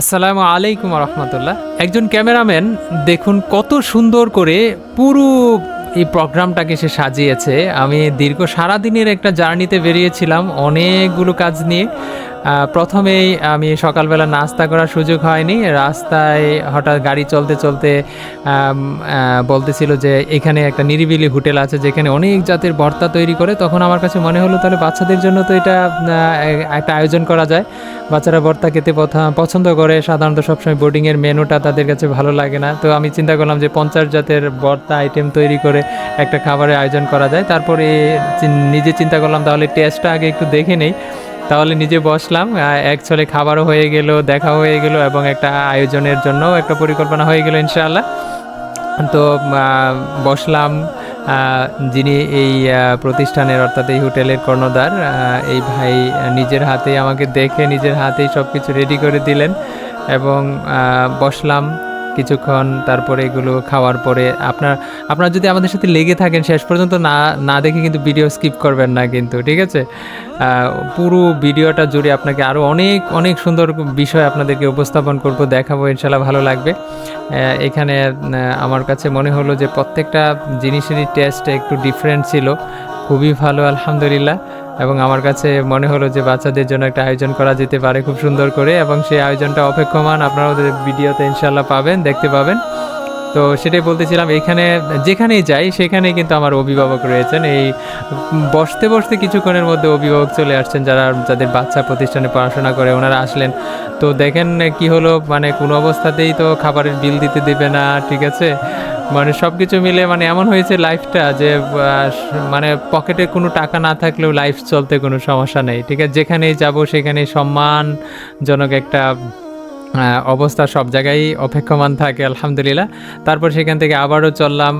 আসসালামু আলাইকুম রহমতুল্লাহ একজন ক্যামেরাম্যান, দেখুন কত সুন্দর করে পুরো এই প্রোগ্রামটাকে সে সাজিয়েছে। আমি দীর্ঘ সারাদিনের একটা জার্নিতে বেরিয়েছিলাম, অনেকগুলো কাজ নিয়ে। প্রথমেই আমি সকালবেলা নাস্তা করার সুযোগ হয়নি। রাস্তায় হঠাৎ গাড়ি চলতে চলতে বলতেছিল যে এখানে একটা নিরিবিলি হোটেল আছে যেখানে অনেক জাতের ভর্তা তৈরি করে। তখন আমার কাছে মনে হলো, তাহলে বাচ্চাদের জন্য তো এটা একটা আয়োজন করা যায়। বাচ্চারা ভর্তা খেতে পছন্দ করে। সাধারণত সবসময় বোর্ডিংয়ের মেনুটা তাদের কাছে ভালো লাগে না। তো আমি চিন্তা করলাম যে পঞ্চাশ জাতের ভর্তা আইটেম তৈরি করে একটা খাবারের আয়োজন করা যায়। তারপরে নিজে চিন্তা করলাম, তাহলে টেস্টটা আগে একটু দেখে নেই। তাহলে নিজে বসলাম এক ছলে খাবারও হয়ে গেল দেখা হয়ে গেল এবং একটা আয়োজনের জন্য একটা পরিকল্পনা হয়ে গেল ইনশাআল্লাহ। তো বসলাম যিনি এই প্রতিষ্ঠানের অর্থাৎ এই হোটেলের কর্ণধার এই ভাই নিজের হাতেই আমাকে দেখে নিজের হাতেই সব কিছু রেডি করে দিলেন এবং বসলাম। কিছুক্ষণ তারপরে এগুলো খাওয়ার পরে আপনার, আপনারা যদি আমাদের সাথে লেগে থাকেন শেষ পর্যন্ত না না দেখে কিন্তু ভিডিও স্কিপ করবেন না কিন্তু, ঠিক আছে? পুরো ভিডিওটা জুড়ে আপনাকে আরও অনেক অনেক সুন্দর বিষয় আপনাদেরকে উপস্থাপন করব, দেখাবো ইনশাল্লাহ ভালো লাগবে। এখানে আমার কাছে মনে হলো যে প্রত্যেকটা জিনিসেরই টেস্ট একটু ডিফারেন্ট ছিল। খুবই ভালো, আলহামদুলিল্লাহ। এবং আমার কাছে মনে হলো যে বাচ্চাদের জন্য একটা আয়োজন করা যেতে পারে খুব সুন্দর করে এবং সেই আয়োজনটা অপেক্ষমান আপনারা ওদের ভিডিওতে ইনশাল্লাহ পাবেন, দেখতে পাবেন। তো সেটাই বলতেছিলাম, এখানে যেখানেই যাই সেখানে কিন্তু আমার অভিভাবক রয়েছেন। এই বসতে বসতে কিছুক্ষণের মধ্যে অভিভাবক চলে আসছেন যারা যাদের বাচ্চা প্রতিষ্ঠানে পড়াশোনা করে, ওনারা আসলেন। তো দেখেন কি হলো মানে কোনো অবস্থাতেই তো খাবারের বিল দিতে দেবে না, ঠিক আছে? মানে সব কিছু মিলে মানে এমন হয়েছে লাইফটা যে মানে পকেটে কোনো টাকা না থাকলেও লাইফ চলতে কোনো সমস্যা নেই, ঠিক আছে? যেখানেই যাব সেখানে সম্মানজনক একটা অবস্থা সব জায়গায় অপেক্ষমান থাকে, আলহামদুলিল্লাহ। তারপর সেখান থেকে আবারও চললাম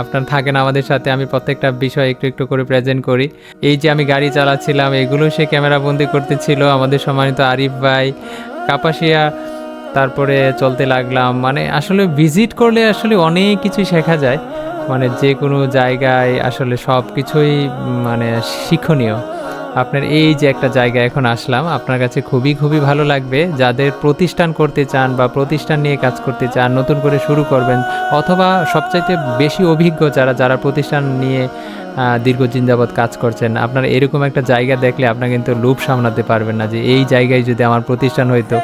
আপনার থাকেন আমাদের সাথে, আমি প্রত্যেকটা বিষয় একটু একটু করে প্রেজেন্ট করি। এই যে আমি গাড়ি চালাচ্ছিলাম, এগুলো সে ক্যামেরা বন্দি করতেছিল আমাদের সম্মানিত আরিফ ভাই। কাপাসিয়া তারপরে চলতে লাগলাম। মানে আসলে ভিজিট করলে আসলে অনেক কিছুই শেখা যায়। মানে যে কোনো জায়গায় আসলে সব কিছুই মানে শিক্ষণীয়। আপনার এই যে একটা জায়গা এখন আসলাম, আপনার কাছে খুবই খুবই ভালো লাগবে। যাদের প্রতিষ্ঠান করতে চান বা প্রতিষ্ঠান নিয়ে কাজ করতে চান, নতুন করে শুরু করবেন, অথবা সবচাইতে বেশি অভিজ্ঞ যারা যারা প্রতিষ্ঠান নিয়ে দীর্ঘদিন যাবৎ কাজ করছেন, আপনার এরকম একটা জায়গা দেখলে আপনার কিন্তু লোভ সামলাতে পারবেন না যে, এই জায়গায় যদি আমার প্রতিষ্ঠান হইতো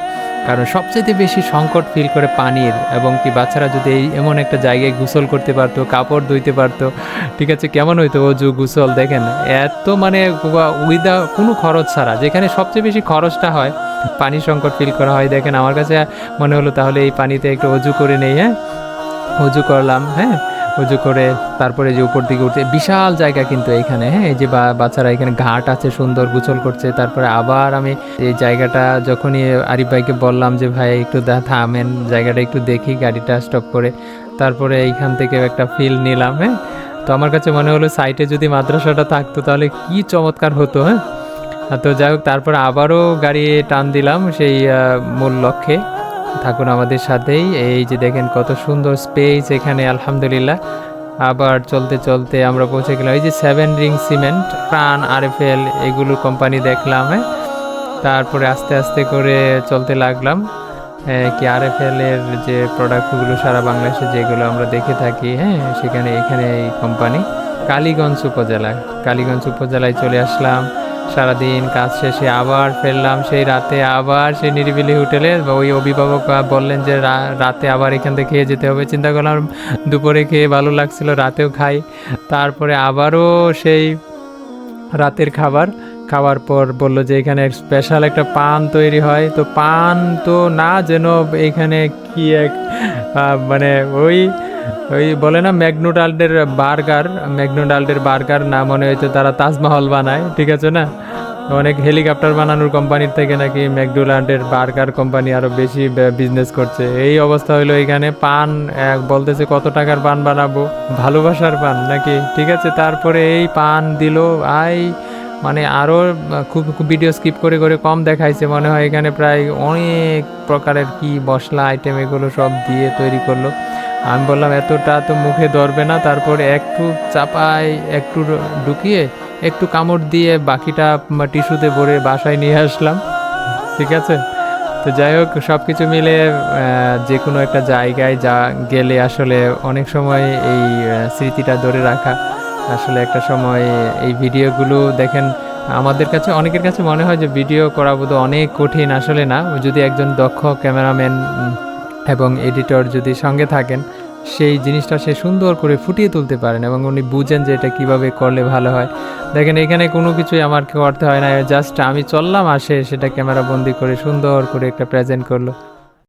কারণ সবচেয়ে বেশি সংকট ফিল করে পানির এবং কি বাচ্চারা যদি এই এমন একটা জায়গায় গোসল করতে পারতো, কাপড় ধুইতে পারতো, ঠিক আছে, কেমন হইতো অজু, গোসল, দেখেন, এত মানে উইদা কোনো খরচ ছাড়া, যেখানে সবচেয়ে বেশি খরচটা হয় পানি সংকট ফিল করা হয়, দেখেন, আমার কাছে মনে হলো তাহলে এই পানিতে একটু অজু করে নেই হ্যাঁ? অজু করলাম হ্যাঁ? অজু করে তারপরে যে উপর দিকে উঠতে বিশাল জায়গা কিন্তু এখানে হ্যাঁ? এই যে বাচ্চারা এখানে ঘাট আছে, সুন্দর গোসল করছে। তারপরে আবার আমি এই জায়গাটা যখনই আরিফ ভাইকে বললাম যে, ভাই, একটু থামেন, জায়গাটা একটু দেখি, গাড়িটা স্টপ করে। তারপরে এইখান থেকে একটা ফিল নিলাম হ্যাঁ? তো আমার কাছে মনে হলো, সাইটে যদি মাদ্রাসাটা থাকতো, তাহলে কি চমৎকার হতো হ্যাঁ? তো যাই হোক, তারপরে আবারও গাড়ি টান দিলাম সেই মূল লক্ষ্যে। থাকুন আমাদের সাথেই। এই যে দেখেন কত সুন্দর স্পেস এখানে, আলহামদুলিল্লাহ। আবার চলতে চলতে আমরা পৌঁছে গেলাম। এই যে seven ring cement Pran RFL এগুলো কোম্পানি দেখলাম হ্যাঁ। তারপরে আস্তে আস্তে করে চলতে লাগলাম। কি আরএফএল এর যে প্রোডাক্টগুলো সারা বাংলাদেশে যেগুলো আমরা দেখে থাকি হ্যাঁ সেখানে, এখানে এই কোম্পানি কালীগঞ্জ উপজেলায় কালীগঞ্জ উপজেলায় চলে আসলাম। সারাদিন কাজ শেষে আবার ফেললাম সেই রাতে আবার সেই নিরিবিলি হোটেলে। ওই অভিভাবক বললেন যে রাতে আবার এখান থেকে খেয়ে যেতে হবে। চিন্তা করলাম, দুপুরে খেয়ে ভালো লাগছিল, রাতেও খাই। তারপরে আবারও সেই রাতের খাবার। খাওয়ার পর বলল যে, এখানে স্পেশাল একটা পান তৈরি হয়। তো পান তো না, যেন এখানে কি এক মানে ওই ওই বলে না ম্যাগনোডাল্ডের বার্গার ম্যাগনোডাল্ডের বার্গার না মনে হয়তো তারা তাজমহল বানায়, ঠিক আছে না? অনেক হেলিকপ্টার বানানোর কোম্পানির থেকে নাকি ম্যাকডোনাল্ডের বার্গার কোম্পানি আরও বেশি বিজনেস করছে। এই অবস্থা হলো এখানে পান বলতেছে কত টাকার পান বানাবো? ভালোবাসার পান নাকি? ঠিক আছে, তারপরে এই পান দিল, আই মানে আরও খুব ভিডিও স্কিপ করে করে কম দেখাইছে। মনে হয় এখানে প্রায় অনেক প্রকারের কি মশলা আইটেম এগুলো সব দিয়ে তৈরি করল। আমি বললাম, এতটা তো মুখে ধরবে না। তারপরে একটু চাপাই একটু ঢুকিয়ে, একটু কামড় দিয়ে বাকিটা টিস্যুতে ভরে বাসায় নিয়ে আসলাম। ঠিক আছে? তো যাই হোক সব কিছু মিলে যে কোনো একটা জায়গায় যা গেলে আসলে অনেক সময় এই স্মৃতিটা ধরে রাখা। আসলে একটা সময় এই ভিডিওগুলো দেখেন, আমাদের কাছে, অনেকের কাছে মনে হয় যে ভিডিও করা বোধহয় অনেক কঠিন আসলে না। যদি একজন দক্ষ ক্যামেরাম্যান এবং এডিটর যদি সঙ্গে থাকেন, সেই জিনিসটা সে সুন্দর করে ফুটিয়ে তুলতে পারেন এবং উনি বুঝেন যে এটা কীভাবে করলে ভালো হয়। দেখেন, এখানে কোনো কিছুই আমার করতে হয় না জাস্ট আমি চললাম আসে সেটা ক্যামেরা বন্দি করে সুন্দর করে একটা প্রেজেন্ট করল।